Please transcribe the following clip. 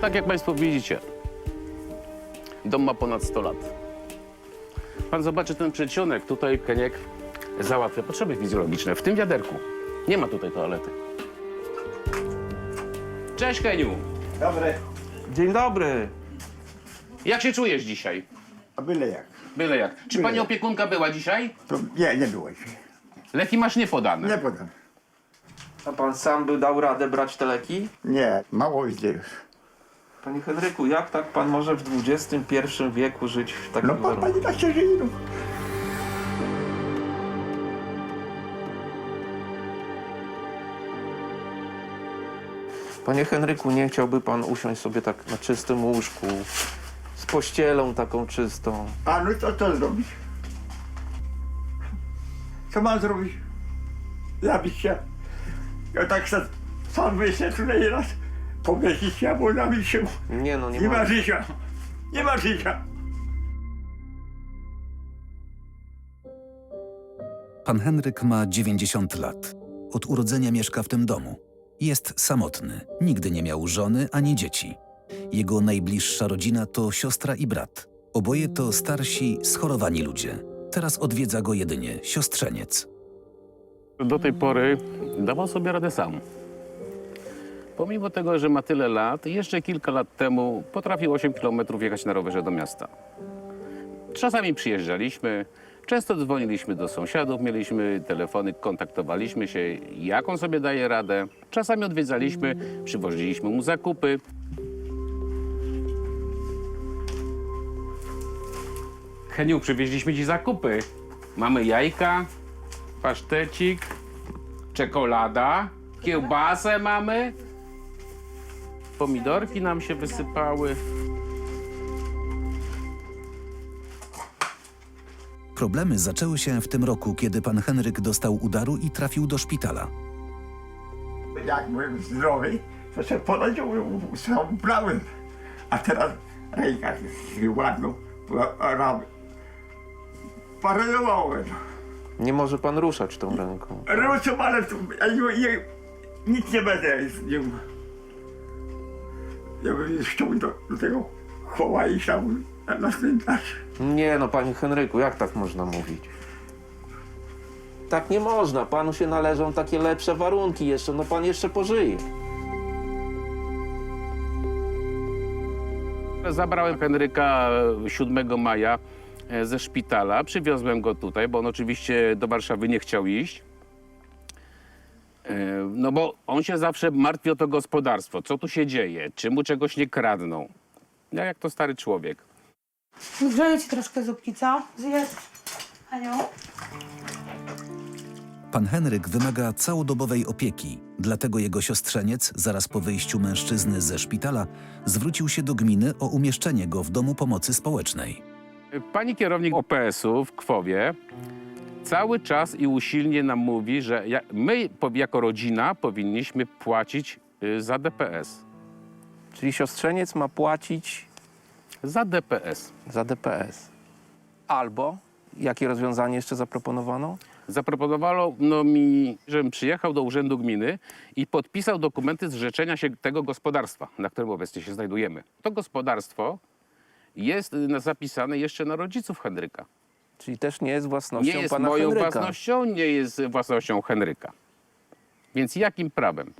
Tak jak Państwo widzicie, dom ma ponad 100 lat. Pan zobaczy ten przedsionek, tutaj Keniek załatwia potrzeby fizjologiczne, w tym wiaderku. Nie ma tutaj toalety. Cześć Keniu! Dobre, Dzień dobry. Jak się czujesz dzisiaj? a byle jak. Byle jak. Czy Byle pani jak. opiekunka była dzisiaj? To nie, nie było się. Leki masz niepodane. Nie podam. A pan sam by dał radę brać te leki? Nie, mało idzie już. Panie Henryku, jak tak pan może w XXI wieku żyć w takim No pan, warunku? pani tak się żyje, no. Panie Henryku, nie chciałby pan usiąść sobie tak na czystym łóżku, z pościelą taką czystą? A no to co zrobić? Co mam zrobić? Zabić się? Ja tak se, sam wyjdę tutaj raz, powiesić się albo zabić się. Nie no, nie, Nie ma ma... życia. Nie ma życia. Pan Henryk ma 90 lat. Od urodzenia mieszka w tym domu. Jest samotny, nigdy nie miał żony ani dzieci. Jego najbliższa rodzina to siostra i brat. Oboje to starsi, schorowani ludzie. Teraz odwiedza go jedynie siostrzeniec. Do tej pory dawał sobie radę sam. Pomimo tego, że ma tyle lat, jeszcze kilka lat temu potrafił 8 km jechać na rowerze do miasta. Czasami przyjeżdżaliśmy, często dzwoniliśmy do sąsiadów, mieliśmy telefony, kontaktowaliśmy się, jak on sobie daje radę. Czasami odwiedzaliśmy, przywoziliśmy mu zakupy. Heniu, przywieźliśmy ci zakupy. Mamy jajka, pasztecik, czekolada, kiełbasę mamy. Pomidorki nam się wysypały. Problemy zaczęły się w tym roku, kiedy pan Henryk dostał udaru i trafił do szpitala. Jak byłem zdrowy, to się sam brałem. A teraz ręka się ładną, ramy. Paraliżowałem. nie może pan ruszać tą ręką. Ruszam, ale tu, ja nie, nie, nic nie będę z nim. Ja bym chciał do, do tego chowa i tam na, na cmentarz. Nie no, panie Henryku, jak tak można mówić? Tak nie można, panu się należą takie lepsze warunki jeszcze, no pan jeszcze pożyje. Zabrałem Henryka 7 maja e, ze szpitala, przywiozłem go tutaj, bo on oczywiście do Warszawy nie chciał iść. E, No bo on się zawsze martwi o to gospodarstwo, co tu się dzieje, czy mu czegoś nie kradną. Ja jak to stary człowiek. Grzeję ci troszkę zupki, co? Zjedz. Aniu. Pan Henryk wymaga całodobowej opieki, dlatego jego siostrzeniec, zaraz po wyjściu mężczyzny ze szpitala, zwrócił się do gminy o umieszczenie go w domu pomocy społecznej. Pani kierownik OPS-u w Kwowie cały czas i usilnie nam mówi, że ja- my po- jako rodzina powinniśmy płacić y, za DPS. Czyli siostrzeniec ma płacić Za DPS. za DPS. Albo, jakie rozwiązanie jeszcze zaproponowano? Zaproponowano no, mi, żebym przyjechał do urzędu gminy i podpisał dokumenty zrzeczenia się tego gospodarstwa, na którym obecnie się znajdujemy. To gospodarstwo jest y, zapisane jeszcze na rodziców Henryka. Czyli też nie jest własnością Nie jest pana moją Henryka. własnością, nie jest własnością Henryka. Więc jakim prawem?